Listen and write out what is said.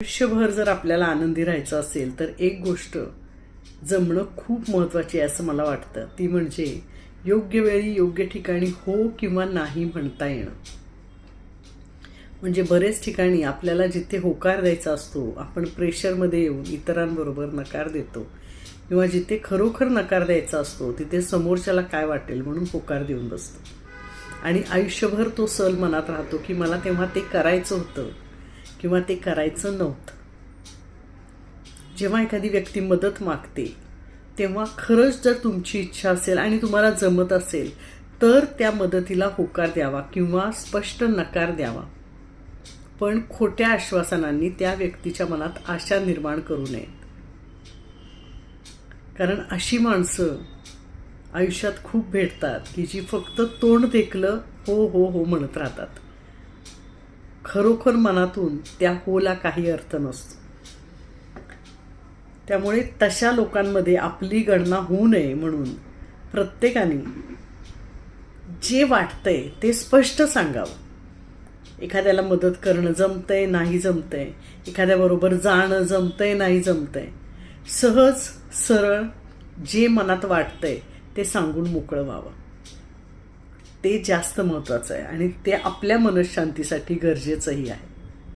आयुष्यभर जर आपल्याला आनंदी राहायचं असेल तर एक गोष्ट जमणं खूप महत्वाची आहे असं मला वाटतं. ती म्हणजे योग्य वेळी योग्य ठिकाणी हो किंवा नाही म्हणता येणं. म्हणजे बरेच ठिकाणी आपल्याला जिथे होकार द्यायचा असतो आपण प्रेशरमध्ये येऊन इतरांबरोबर नकार देतो. किंवा जिथे खरोखर नकार द्यायचा असतो तिथे समोरच्याला काय वाटेल म्हणून होकार देऊन बसतो. आणि आयुष्यभर तो सल मनात राहतो की मला तेव्हा ते करायचं होतं. किंवा ते करायचं नव्हतं. जेव्हा एखादी व्यक्ती मदत मागते तेव्हा खरंच जर तुमची इच्छा असेल आणि तुम्हाला जमत असेल तर त्या मदतीला होकार द्यावा किंवा स्पष्ट नकार द्यावा. पण खोट्या आश्वासनांनी त्या व्यक्तीच्या मनात आशा निर्माण करू नयेत कारण अशी माणसं आयुष्यात खूप भेटतात की जी फक्त तोंड देखलं हो हो हो म्हणत राहतात. खरोखर मनातून त्या होला काही अर्थ नसतो. त्यामुळे तशा लोकांमध्ये आपली गणना होऊ नये म्हणून प्रत्येकाने जे वाटतंय ते स्पष्ट सांगावं. एखाद्याला मदत करणं जमतंय नाही जमतंय. एखाद्याबरोबर जाणं जमतंय नाही जमतंय. सहज सरळ जे मनात वाटतंय ते सांगून मोकळं व्हावं. ते जास्त महत्त्वाचं आहे आणि ते आपल्या मनशांतीसाठी गरजेचंही आहे.